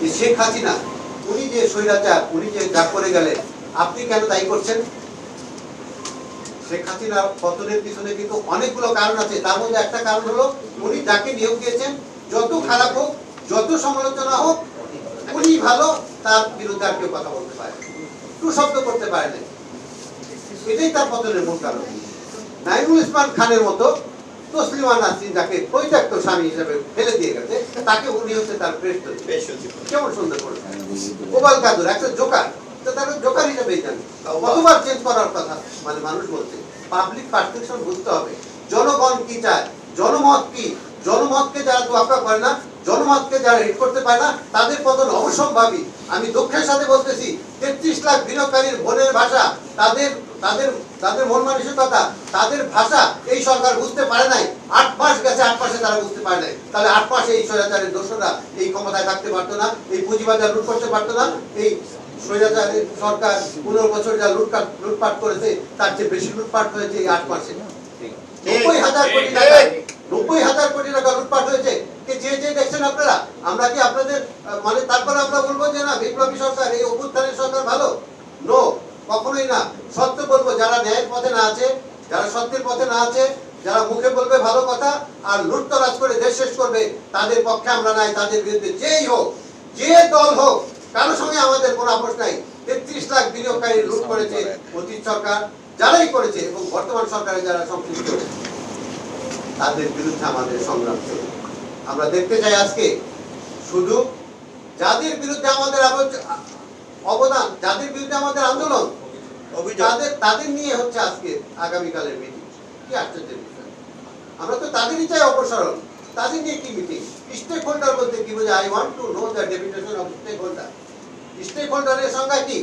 যে শেখ হাসিনা, উনি যে স্বৈরাচার, উনি যে যা করে গেলেন, আপনি কেন দায়ী করছেন? শেখ হাসিনা পতনের পিছনে কিন্তু অনেকগুলো কারণ আছে। তার মধ্যে একটা কারণ হলো, উনি যাকে নিয়োগ দিয়েছেন, যত খারাপ হোক, যত সমালোচনা হোক, উনি ভালো, তার বিরুদ্ধে আর কেউ কথা বলতে পারে। টু শব্দ করতে পারে না। এটাই তার পতনের মূল কারণ। নাইমুল ইসলাম খানের মতো তসলিমা নাসরিন যাকে পরিত্যক্ত স্বামী হিসেবে ফেলে দিয়ে গেছে তাকে উনি হচ্ছে তার সচিব কেমন সুন্দর করে? গোপাল কাদুর, একটা জোকার তো তাকে জোকার হিসেবেই কতবার চেঞ্জ করার কথা মানে মানুষ বলছে। পাবলিক পারসেপশন বুঝতে হবে। জনগণ কি চায়? জনমত কি? জনমতকে যারা তোয়াক্কা করে না, জনমতকে যারা হিট করতে পারে না, তাদের পতন অবশ্যম্ভাবী। আমি দুঃখের সাথে বলতেছি, তেত্রিশ লাখ বিনিয়োগকারীর ভোটের ভাষা তাদের তাদের তাদের মন মানসিকতা তাদের ভাষা এই সরকার বুঝতে পারে নাই। আট মাস গেছে আট মাসে তারা বুঝতে পারে নাই। তাহলে আট মাসে এই স্বৈরাচারের দোষরা এই ক্ষমতায় থাকতে পারতো না এই পুঁজিবাজার লুট করতে পারতো না এই স্বৈরাচারের সরকার পনেরো বছর যা লুটপাট লুটপাট করেছে তার চেয়ে বেশি লুটপাট হয়েছে এই আট মাসে। নব্বই হাজার কোটি টাকা নব্বই হাজার কোটি টাকা লুটপাট হয়েছে। যে যে দেখছেন আপনারা আমরা কি আপনাদের মানে তারপরে আমরা বলব যে না বিপ্লবী সরকার এই অভ্যুত্থানের সরকার ভালো? নো কখনোই না। সত্য বলব, যারা ন্যায়ের পথে না আছে, যারা সত্যের পথে না আছে, যারা মুখে বলবে ভালো কথা আর লুটতরাজ করে দেশ শেষ করবে, তাদের পক্ষে আমরা নাই, তাদের বিরুদ্ধে যেই হোক, যে দল হোক কারোর সঙ্গে আমাদের কোনো আপোষ নাই। তেত্রিশ লাখ বিনিয়োগকারী লুট করেছে অতীত সরকার, যারাই করেছে এবং বর্তমান সরকারে যারা সম্পৃক্ত তাদের বিরুদ্ধে আমাদের সংগ্রাম চলবে। আমরা দেখতে চাই আজকে শুধু যাদের বিরুদ্ধে আমাদের অবদান, যাদের বিরুদ্ধে আমাদের আন্দোলন তাদের তাদের নিয়ে হচ্ছে আজকে আগামীকালের মিটিং কি আশ্চর্যের বিষয়। আমরা তো তাদেরই চাই অপসারণ। তাদের নিয়ে কি মিটিং স্টেক হোল্ডার বলতে কি বোঝায়? I want to know the deputation of stake holder stake হোল্ডারের সংখ্যা কি?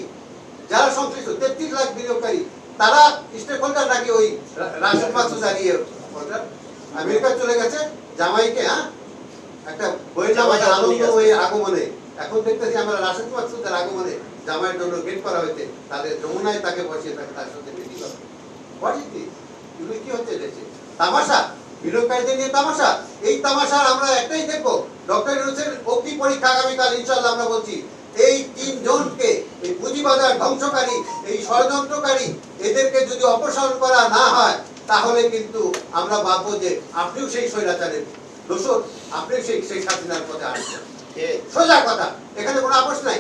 যারা সংশ্লিষ্ট তেত্রিশ লাখ বিনিয়োগকারী তারা স্টেক হোল্ডার নাকি ওই রা- রাশেদ দাঁড়িয়ে হোল্ডার আমেরিকা চলে গেছে জামাইকে হ্যাঁ? একটা বই জামাই আনন্দ ওই আগমনে। এখন দেখতেছি আমরা রাশেদ মাসুদের আগমনে। জামাইয়ের জন্য গেট করা হয়েছে তাদের যমুনায় তাকে বসিয়ে তাকে তার সাথে হোয়াট এগুলো কি হচ্ছে দেশে? তামাশা? বিনিয়োগকারীদের নিয়ে তামাশা? এই তামাশা আমরা একটাই দেখব। ডক্টর ইউনুসের অগ্নি পরীক্ষা আগামীকাল ইনশাল্লাহ আমরা বলছি এই তিন জনকে এই পুঁজিবাজার ধ্বংসকারী এই ষড়যন্ত্রকারী এদেরকে যদি অপসারণ করা না হয় তাহলে কিন্তু আমরা ভাববো যে আপনিও সেই স্বৈরাচারের দোষর আপনিও সেই শেখ হাসিনার পথে আসছেন কে? সোজা কথা এখানে কোনো আপোষ নাই।